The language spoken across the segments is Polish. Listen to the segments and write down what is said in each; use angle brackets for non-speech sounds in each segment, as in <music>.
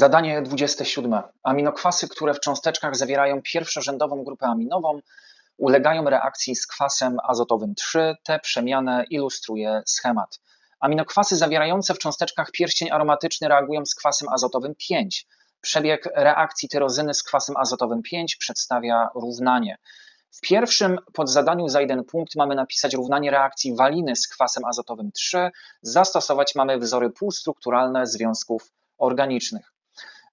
Zadanie 27. Aminokwasy, które w cząsteczkach zawierają pierwszorzędową grupę aminową, ulegają reakcji z kwasem azotowym 3. Tę przemianę ilustruje schemat. Aminokwasy zawierające w cząsteczkach pierścień aromatyczny reagują z kwasem azotowym 5. Przebieg reakcji tyrozyny z kwasem azotowym 5 przedstawia równanie. W pierwszym podzadaniu za jeden punkt mamy napisać równanie reakcji waliny z kwasem azotowym 3. Zastosować mamy wzory półstrukturalne związków organicznych.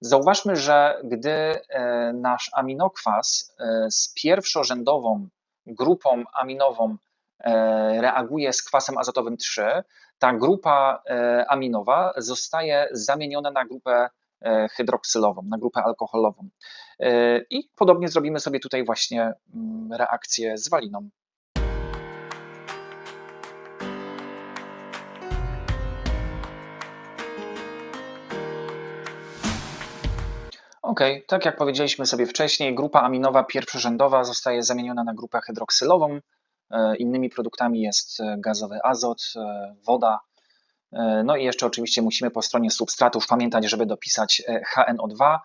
Zauważmy, że gdy e, nasz aminokwas e, z pierwszorzędową grupą aminową e, reaguje z kwasem azotowym 3, ta grupa aminowa zostaje zamieniona na grupę hydroksylową, na grupę alkoholową. I podobnie zrobimy sobie tutaj właśnie mm, reakcję z waliną. Ok, tak jak powiedzieliśmy sobie wcześniej, grupa aminowa pierwszorzędowa zostaje zamieniona na grupę hydroksylową. E, innymi produktami jest e, gazowy azot, e, woda. No i jeszcze oczywiście musimy po stronie substratów pamiętać, żeby dopisać HNO2,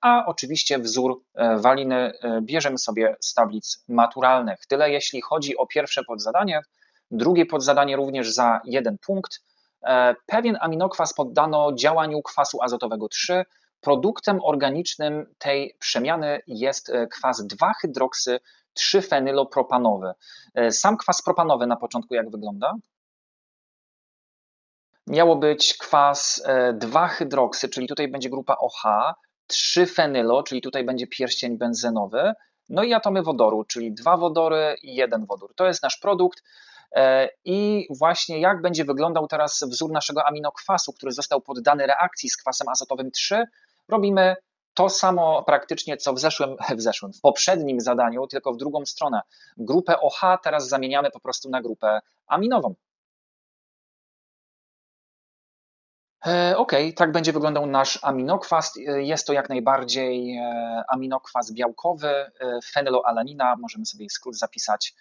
a oczywiście wzór waliny bierzemy sobie z tablic maturalnych. Tyle jeśli chodzi o pierwsze podzadanie. Drugie podzadanie również za jeden punkt. Pewien aminokwas poddano działaniu kwasu azotowego 3 Produktem organicznym tej przemiany jest e, kwas 2-hydroksy 3-fenylopropanowy. E, sam kwas propanowy na początku jak wygląda? Miało być kwas 2-hydroksy, e, czyli tutaj będzie grupa OH, 3-fenylo, czyli tutaj będzie pierścień benzenowy, no i atomy wodoru, czyli dwa wodory i jeden wodór. To jest nasz produkt. I właśnie jak będzie wyglądał teraz wzór naszego aminokwasu, który został poddany reakcji z kwasem azotowym 3, robimy to samo praktycznie, co w zeszłym, <laughs> w zeszłym, w poprzednim zadaniu, tylko w drugą stronę. Grupę OH teraz zamieniamy po prostu na grupę aminową. E, ok, tak będzie wyglądał nasz aminokwas. E, jest to jak najbardziej e, aminokwas białkowy, fenyloalanina, możemy sobie skrót zapisać.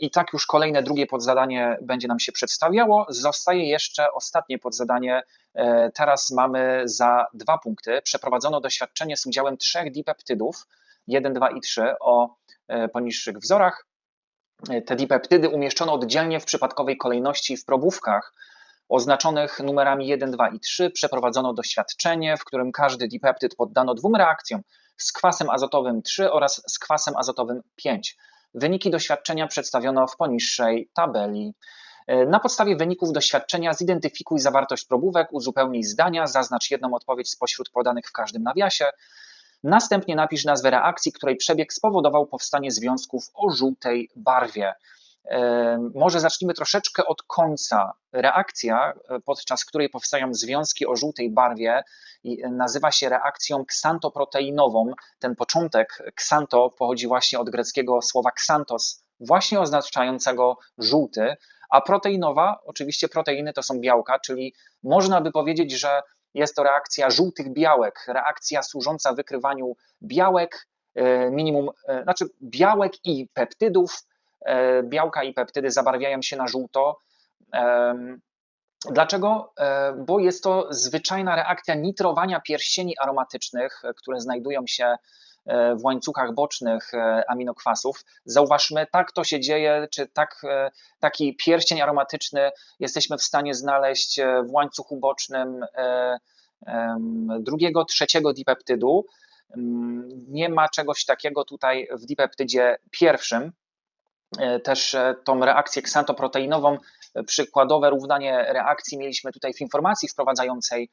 I tak już kolejne, drugie podzadanie będzie nam się przedstawiało. Zostaje jeszcze ostatnie podzadanie. Teraz mamy za dwa punkty. Przeprowadzono doświadczenie z udziałem trzech dipeptydów, 1, 2 i 3, o poniższych wzorach. Te dipeptydy umieszczono oddzielnie w przypadkowej kolejności w probówkach oznaczonych numerami 1, 2 i 3 przeprowadzono doświadczenie, w którym każdy dipeptyd poddano dwóm reakcjom z kwasem azotowym 3 oraz z kwasem azotowym 5. Wyniki doświadczenia przedstawiono w poniższej tabeli. Na podstawie wyników doświadczenia zidentyfikuj zawartość probówek, uzupełnij zdania, zaznacz jedną odpowiedź spośród podanych w każdym nawiasie. Następnie napisz nazwę reakcji, której przebieg spowodował powstanie związków o żółtej barwie. Może zacznijmy troszeczkę od końca. Reakcja, e, podczas której powstają związki o żółtej barwie, nazywa się reakcją ksantoproteinową. Ten początek ksanto pochodzi właśnie od greckiego słowa ksantos, właśnie oznaczającego żółty, a proteinowa, oczywiście proteiny to są białka, czyli można by powiedzieć, że jest to reakcja żółtych białek, reakcja służąca wykrywaniu białek, e, minimum, e, znaczy białek i peptydów E, białka i peptydy zabarwiają się na żółto. Dlaczego? E, bo jest to zwyczajna reakcja nitrowania pierścieni aromatycznych, które znajdują się e, w łańcuchach bocznych aminokwasów. Zauważmy, tak to się dzieje, czy tak, taki pierścień aromatyczny jesteśmy w stanie znaleźć w łańcuchu bocznym drugiego, trzeciego dipeptydu. Nie ma czegoś takiego tutaj w dipeptydzie pierwszym. E, też e, tą reakcję ksantoproteinową, e, przykładowe równanie reakcji mieliśmy tutaj w informacji wprowadzającej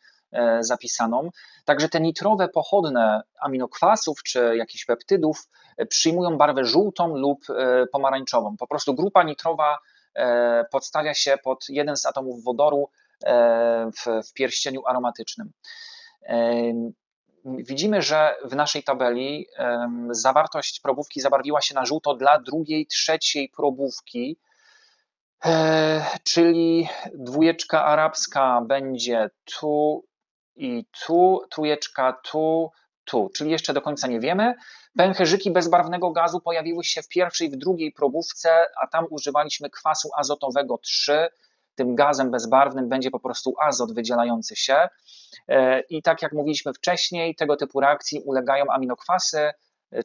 zapisaną. Także te nitrowe pochodne aminokwasów czy jakichś peptydów przyjmują barwę żółtą lub pomarańczową. Po prostu grupa nitrowa podstawia się pod jeden z atomów wodoru w, w pierścieniu aromatycznym widzimy, że w naszej tabeli zawartość probówki zabarwiła się na żółto dla drugiej, trzeciej probówki, e, czyli dwójeczka arabska będzie tu i tu, trójeczka tu, tu, czyli jeszcze do końca nie wiemy. Pęcherzyki bezbarwnego gazu pojawiły się w pierwszej, w drugiej probówce, a tam używaliśmy kwasu azotowego 3, tym gazem bezbarwnym będzie po prostu azot wydzielający się. I tak jak mówiliśmy wcześniej, tego typu reakcji ulegają aminokwasy,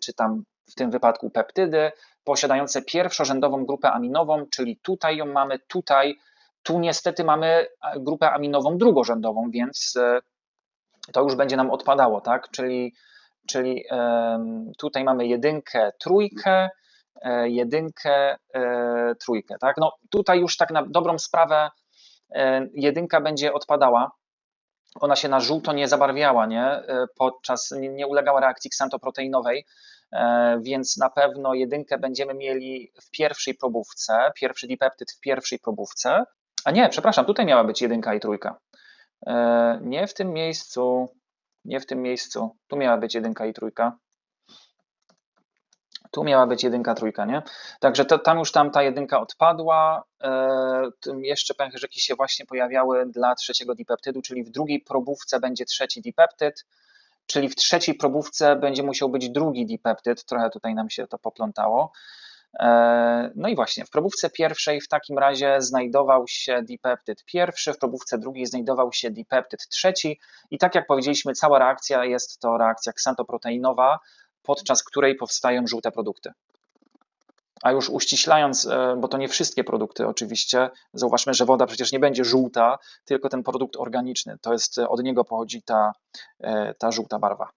czy tam w tym wypadku peptydy, posiadające pierwszorzędową grupę aminową, czyli tutaj ją mamy, tutaj, tu niestety mamy grupę aminową drugorzędową, więc to już będzie nam odpadało, tak? Czyli, czyli tutaj mamy jedynkę, trójkę, e, jedynkę, e, trójkę, tak? No tutaj już tak na dobrą sprawę e, jedynka będzie odpadała, ona się na żółto nie zabarwiała, nie? Podczas, nie ulegała reakcji ksantoproteinowej, więc na pewno jedynkę będziemy mieli w pierwszej probówce, pierwszy dipeptyd w pierwszej probówce, a nie, przepraszam, tutaj miała być jedynka i trójka. E, nie w tym miejscu, nie w tym miejscu. Tu miała być jedynka i trójka. Tu miała być jedynka, trójka, nie? Także to, tam już tam ta jedynka odpadła. E, jeszcze pęcherzyki się właśnie pojawiały dla trzeciego dipeptydu, czyli w drugiej probówce będzie trzeci dipeptyd, czyli w trzeciej probówce będzie musiał być drugi dipeptyd. Trochę tutaj nam się to poplątało. E, no i właśnie, w probówce pierwszej w takim razie znajdował się dipeptyd pierwszy, w probówce drugiej znajdował się dipeptyd trzeci i tak jak powiedzieliśmy, cała reakcja jest to reakcja ksantoproteinowa, podczas której powstają żółte produkty. A już uściślając, e, bo to nie wszystkie produkty oczywiście, zauważmy, że woda przecież nie będzie żółta, tylko ten produkt organiczny, to jest od niego pochodzi ta, e, ta żółta barwa.